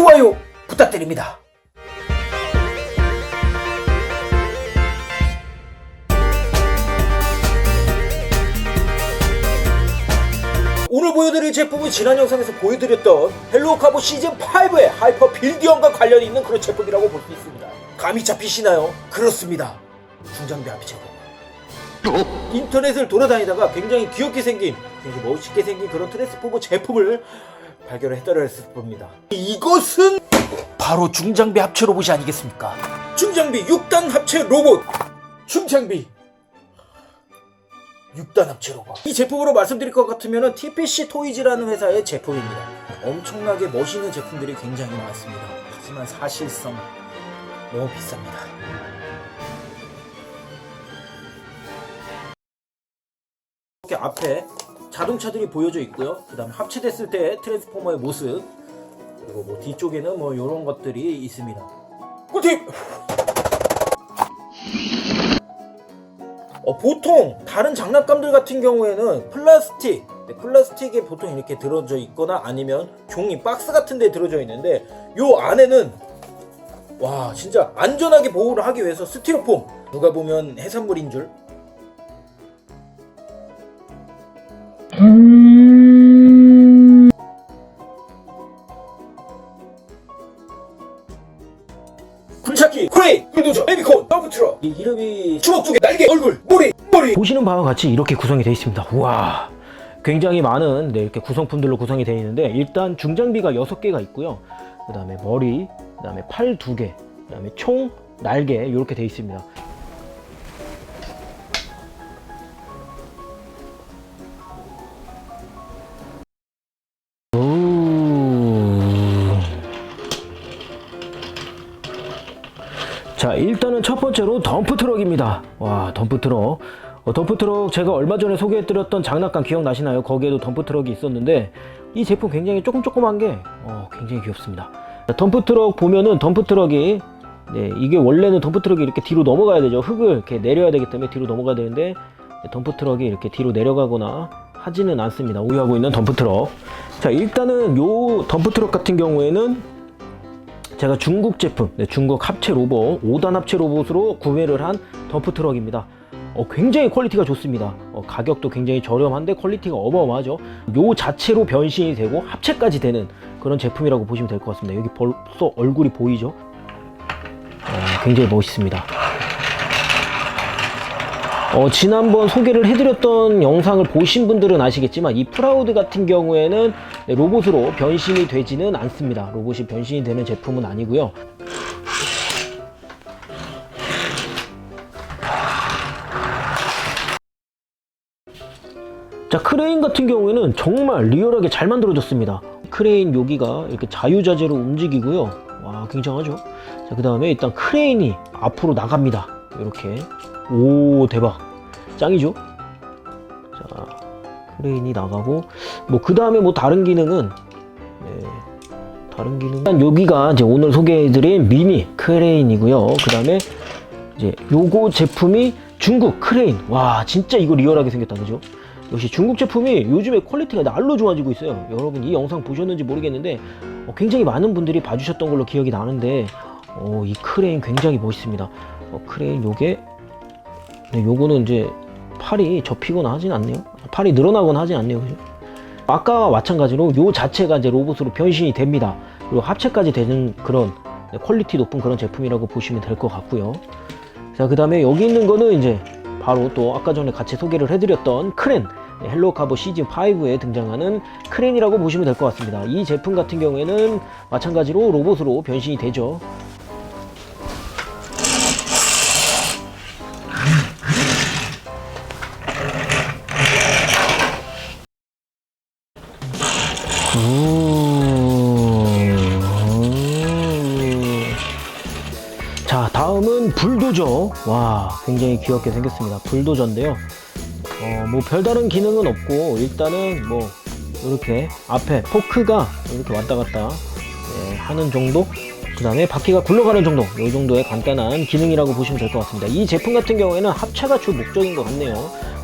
좋아요 부탁드립니다. 오늘 보여드릴 제품은 지난 영상에서 보여드렸던 헬로카보 시즌5의 하이퍼 빌디언과 관련이 있는 그런 제품이라고 볼 수 있습니다. 감이 잡히시나요? 그렇습니다. 중장비 앞이 제품. 인터넷을 돌아다니다가 굉장히 귀엽게 생긴, 굉장히 멋있게 생긴 그런 트랜스포머 제품을 발견했더랬을 겁니다. 이것은 바로 중장비 합체 로봇이 아니겠습니까? 중장비 6단 합체 로봇! 중장비 6단 합체 로봇. 이 제품으로 말씀드릴 것 같으면 TPC 토이즈라는 회사의 제품입니다. 엄청나게 멋있는 제품들이 굉장히 많습니다. 하지만 사실상 너무 비쌉니다. 이렇게 앞에 자동차들이 보여져 있고요. 그 다음에 합체됐을 때 트랜스포머의 모습 그리고 뭐 뒤쪽에는 뭐 이런 것들이 있습니다. 꿀팁! 어, 보통 다른 장난감들 같은 경우에는 플라스틱 네, 플라스틱에 보통 이렇게 들어져 있거나 아니면 종이 박스 같은 데 들어져 있는데 요 안에는 와 진짜 안전하게 보호를 하기 위해서 스티로폼 누가 보면 해산물인 줄 굴착기, 크레인, 불도저, 베비콘, 더블트럭 이 이름이 주먹 두 개 날개, 얼굴, 머리, 머리 보시는 바와 같이 이렇게 구성이 되어 있습니다. 우와. 굉장히 많은 네, 이렇게 구성품들로 구성이 되어 있는데 일단 중장비가 6개가 있고요. 그 다음에 머리, 그 다음에 팔 2개, 그 다음에 총, 날개 이렇게 되어 있습니다. 자 일단은 첫 번째로 덤프트럭입니다. 와 덤프트럭. 어, 덤프트럭 제가 얼마 전에 소개해드렸던 장난감 기억나시나요? 거기에도 덤프트럭이 있었는데 이 제품 굉장히 조금 조그만 게 어, 굉장히 귀엽습니다. 자, 덤프트럭 보면은 덤프트럭이 네, 이게 원래는 덤프트럭이 이렇게 뒤로 넘어가야 되죠. 흙을 이렇게 내려야 되기 때문에 뒤로 넘어가야 되는데 네, 덤프트럭이 이렇게 뒤로 내려가거나 하지는 않습니다. 우유하고 있는 덤프트럭. 자 일단은 요 덤프트럭 같은 경우에는 제가 중국 제품, 네, 중국 합체 로봇, 5단 합체 로봇으로 구매를 한 덤프 트럭입니다. 어, 굉장히 퀄리티가 좋습니다. 어, 가격도 굉장히 저렴한데 퀄리티가 어마어마하죠. 요 자체로 변신이 되고 합체까지 되는 그런 제품이라고 보시면 될 것 같습니다. 여기 벌써 얼굴이 보이죠? 어, 굉장히 멋있습니다. 어, 지난번 소개를 해드렸던 영상을 보신 분들은 아시겠지만 이 프라우드 같은 경우에는 네, 로봇으로 변신이 되지는 않습니다. 로봇이 변신이 되는 제품은 아니고요. 자 크레인 같은 경우에는 정말 리얼하게 잘 만들어졌습니다. 크레인 여기가 이렇게 자유자재로 움직이고요. 와 굉장하죠. 자 그 다음에 일단 크레인이 앞으로 나갑니다. 이렇게 오 대박 짱이죠. 자 크레인이 나가고 뭐 그 다음에 뭐 다른 기능은 네, 다른 기능 일단 여기가 이제 오늘 소개해드린 미니 크레인이고요. 그 다음에 이제 요거 제품이 중국 크레인 와 진짜 이거 리얼하게 생겼다 그죠? 역시 중국 제품이 요즘에 퀄리티가 날로 좋아지고 있어요. 여러분 이 영상 보셨는지 모르겠는데 어, 굉장히 많은 분들이 봐주셨던 걸로 기억이 나는데 어, 이 크레인 굉장히 멋있습니다. 어, 크레인 요게 네, 요거는 이제 팔이 접히거나 하진 않네요. 팔이 늘어나거나 하진 않네요. 그죠? 아까와 마찬가지로 요 자체가 이제 로봇으로 변신이 됩니다. 그리고 합체까지 되는 그런 네, 퀄리티 높은 그런 제품이라고 보시면 될 것 같고요. 자, 그 다음에 여기 있는 거는 이제 바로 또 아까 전에 같이 소개를 해드렸던 네, 헬로카보 시즌5에 등장하는 크렌이라고 보시면 될 것 같습니다. 이 제품 같은 경우에는 마찬가지로 로봇으로 변신이 되죠. 불도저. 와 굉장히 귀엽게 생겼습니다. 불도저인데요. 어, 뭐 별다른 기능은 없고 일단은 뭐 이렇게 앞에 포크가 이렇게 왔다 갔다 예, 하는 정도? 그 다음에 바퀴가 굴러가는 정도? 이 정도의 간단한 기능이라고 보시면 될 것 같습니다. 이 제품 같은 경우에는 합체가 주 목적인 것 같네요.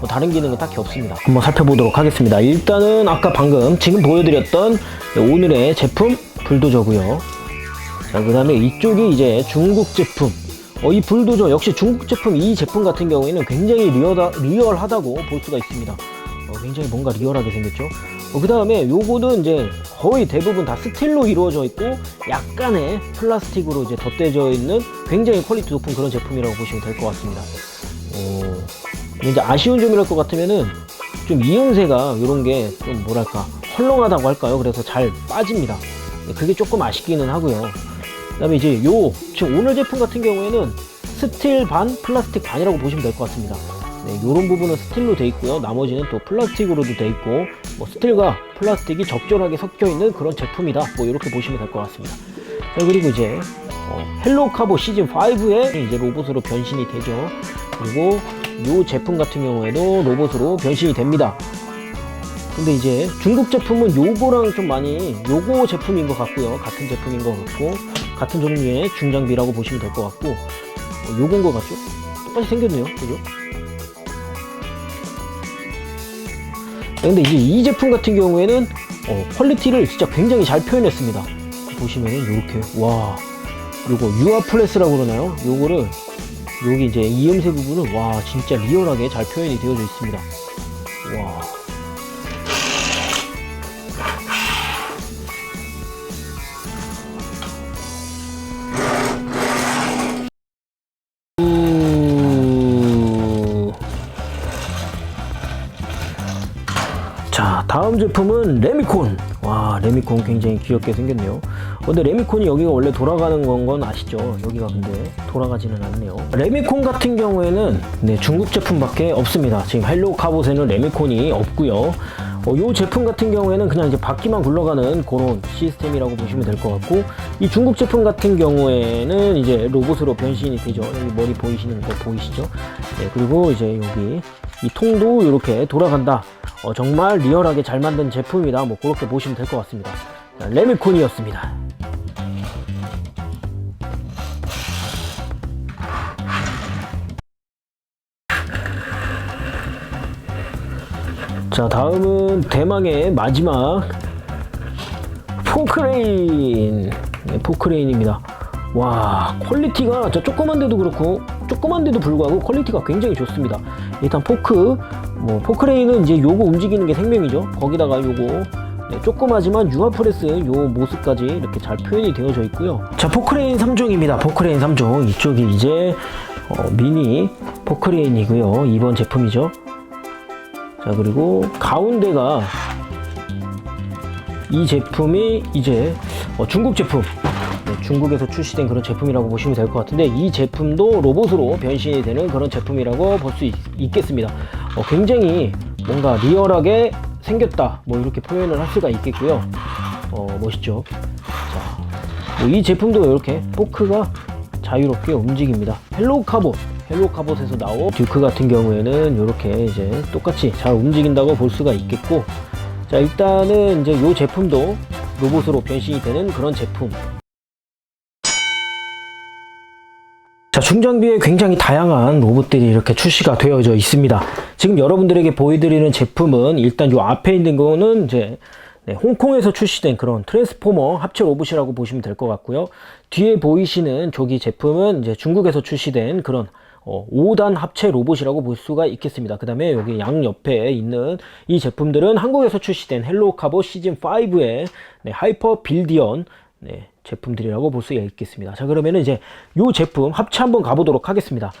뭐 다른 기능은 딱히 없습니다. 한번 살펴보도록 하겠습니다. 일단은 아까 방금 지금 보여드렸던 오늘의 제품 불도저고요. 자, 그 다음에 이쪽이 이제 중국 제품. 어, 이 불도저 역시 중국 제품 이 제품 같은 경우에는 굉장히 리얼하, 리얼하다고 볼 수가 있습니다. 어, 굉장히 뭔가 리얼하게 생겼죠. 그 다음에 요거는 이제 거의 대부분 다 스틸로 이루어져 있고 약간의 플라스틱으로 이제 덧대져 있는 굉장히 퀄리티 높은 그런 제품이라고 보시면 될 것 같습니다. 어, 이제 아쉬운 점이랄 것 같으면은 좀 이음새가 이런 게 좀 뭐랄까 헐렁하다고 할까요? 그래서 잘 빠집니다. 그게 조금 아쉽기는 하고요. 그 다음에 이제 요 지금 오늘 제품 같은 경우에는 스틸 반 플라스틱 반이라고 보시면 될 것 같습니다. 네, 요런 부분은 스틸로 돼 있고요. 나머지는 또 플라스틱으로도 돼 있고 뭐 스틸과 플라스틱이 적절하게 섞여 있는 그런 제품이다. 뭐 이렇게 보시면 될 것 같습니다. 자 그리고 이제 어, 헬로 카보 시즌 5에 이제 로봇으로 변신이 되죠. 그리고 요 제품 같은 경우에도 로봇으로 변신이 됩니다. 근데 이제 중국 제품은 요거랑 좀 많이 요거 제품인 것 같고요. 같은 제품인 것 같고 같은 종류의 중장비라고 보시면 될 것 같고 어, 요건 것 같죠? 똑같이 생겼네요. 그죠? 근데 이제 이 제품 같은 경우에는 어, 퀄리티를 진짜 굉장히 잘 표현했습니다. 보시면은 요렇게 와 요거 유아 플레스라고 그러나요? 요거를 여기 이제 이음새 부분은 와 진짜 리얼하게 잘 표현이 되어져 있습니다. 와. 다음 제품은 레미콘. 와 레미콘 굉장히 귀엽게 생겼네요. 근데 레미콘이 여기가 원래 돌아가는 건 건 아시죠? 여기가 근데 돌아가지는 않네요. 레미콘 같은 경우에는 네, 중국 제품밖에 없습니다. 지금 헬로 카봇에는 레미콘이 없고요 어, 이 제품 같은 경우에는 그냥 이제 바퀴만 굴러가는 그런 시스템이라고 보시면 될 것 같고 이 중국 제품 같은 경우에는 이제 로봇으로 변신이 되죠 여기 머리 보이시는 거 보이시죠 네, 그리고 이제 여기 이 통도 이렇게 돌아간다 어, 정말 리얼하게 잘 만든 제품이다. 뭐 그렇게 보시면 될 것 같습니다. 자, 레미콘이었습니다. 자, 다음은 대망의 마지막 포크레인. 네, 포크레인입니다. 와, 퀄리티가 저 조그만데도 그렇고 조그만데도 불구하고 퀄리티가 굉장히 좋습니다. 일단 포크, 뭐 포크레인은 이제 요거 움직이는 게 생명이죠. 거기다가 요거 네, 조그마지만 유아 프레스 요 모습까지 이렇게 잘 표현이 되어져 있고요. 자, 포크레인 3종입니다. 포크레인 3종. 이쪽이 이제 어, 미니 포크레인이고요. 2번 제품이죠. 자, 그리고 가운데가 이 제품이 이제 어, 중국 제품. 네, 중국에서 출시된 그런 제품이라고 보시면 될 것 같은데 이 제품도 로봇으로 변신이 되는 그런 제품이라고 볼 수 있겠습니다. 어, 굉장히 뭔가 리얼하게 생겼다. 뭐 이렇게 표현을 할 수가 있겠고요. 어, 멋있죠? 자, 뭐 이 제품도 이렇게 포크가 자유롭게 움직입니다. 헬로 카봇 헬로 카봇에서 나온 듀크 같은 경우에는 이렇게 이제 똑같이 잘 움직인다고 볼 수가 있겠고 자 일단은 이제 이 제품도 로봇으로 변신이 되는 그런 제품. 자 중장비에 굉장히 다양한 로봇들이 이렇게 출시가 되어져 있습니다. 지금 여러분들에게 보여드리는 제품은 일단 이 앞에 있는 거는 이제 네, 홍콩에서 출시된 그런 트랜스포머 합체 로봇이라고 보시면 될 것 같고요. 뒤에 보이시는 저기 제품은 이제 중국에서 출시된 그런 어, 5단 합체 로봇이라고 볼 수가 있겠습니다. 그 다음에 여기 양 옆에 있는 이 제품들은 한국에서 출시된 헬로 카보 시즌 5의 네, 하이퍼 빌디언 네, 제품들이라고 볼 수가 있겠습니다. 자 그러면은 이제 이 제품 합체 한번 가보도록 하겠습니다.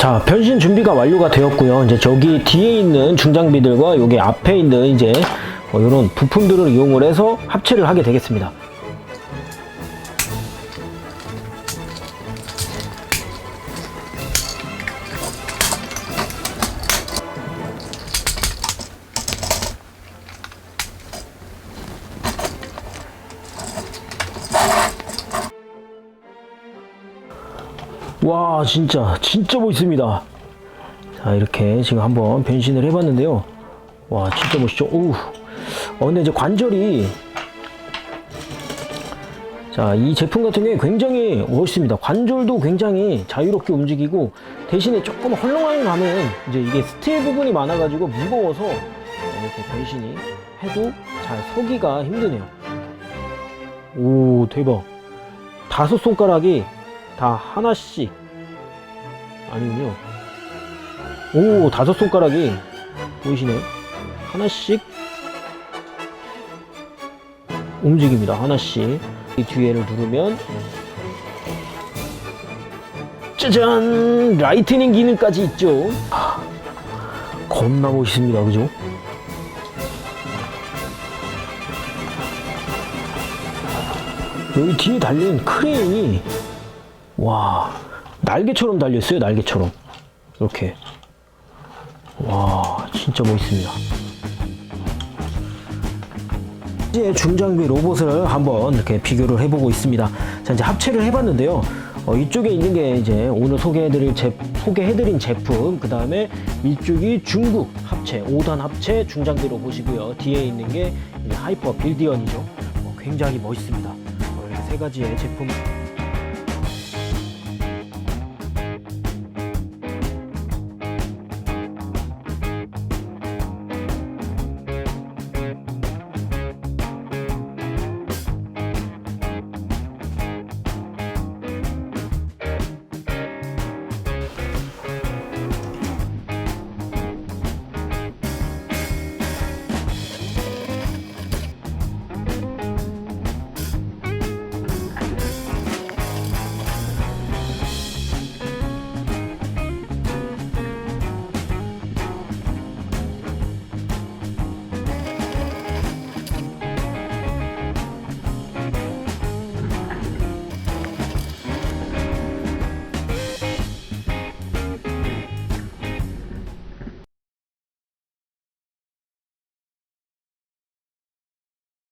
자, 변신 준비가 완료가 되었고요. 이제 저기 뒤에 있는 중장비들과 여기 앞에 있는 이제 뭐 이런 부품들을 이용을 해서 합체를 하게 되겠습니다. 와 진짜 진짜 멋있습니다. 자 이렇게 지금 한번 변신을 해봤는데요. 와 진짜 멋있죠? 오우 어 근데 이제 관절이 자 이 제품 같은 경우에 굉장히 멋있습니다. 관절도 굉장히 자유롭게 움직이고 대신에 조금 헐렁한 감은 이제 이게 스틸 부분이 많아가지고 무거워서 이렇게 변신이 해도 잘 서기가 힘드네요. 오 대박. 다섯 손가락이 다 하나씩 아니군요. 오 다섯 손가락이 보이시네요. 하나씩 움직입니다. 하나씩 이 뒤에를 누르면 짜잔 라이트닝 기능까지 있죠. 하, 겁나 멋있습니다. 그죠? 여기 뒤에 달린 크레인이 와 날개처럼 달렸어요 날개처럼. 이렇게. 와 진짜 멋있습니다. 이제 중장비 로봇을 한번 이렇게 비교를 해보고 있습니다. 자 이제 합체를 해봤는데요. 어, 이쪽에 있는 게 이제 오늘 소개해드릴 제, 소개해드린 제품 그 다음에 이쪽이 중국 합체 5단 합체 중장비 로봇이고요. 뒤에 있는 게 하이퍼 빌디언이죠. 어, 굉장히 멋있습니다. 어, 이렇게 세 가지의 제품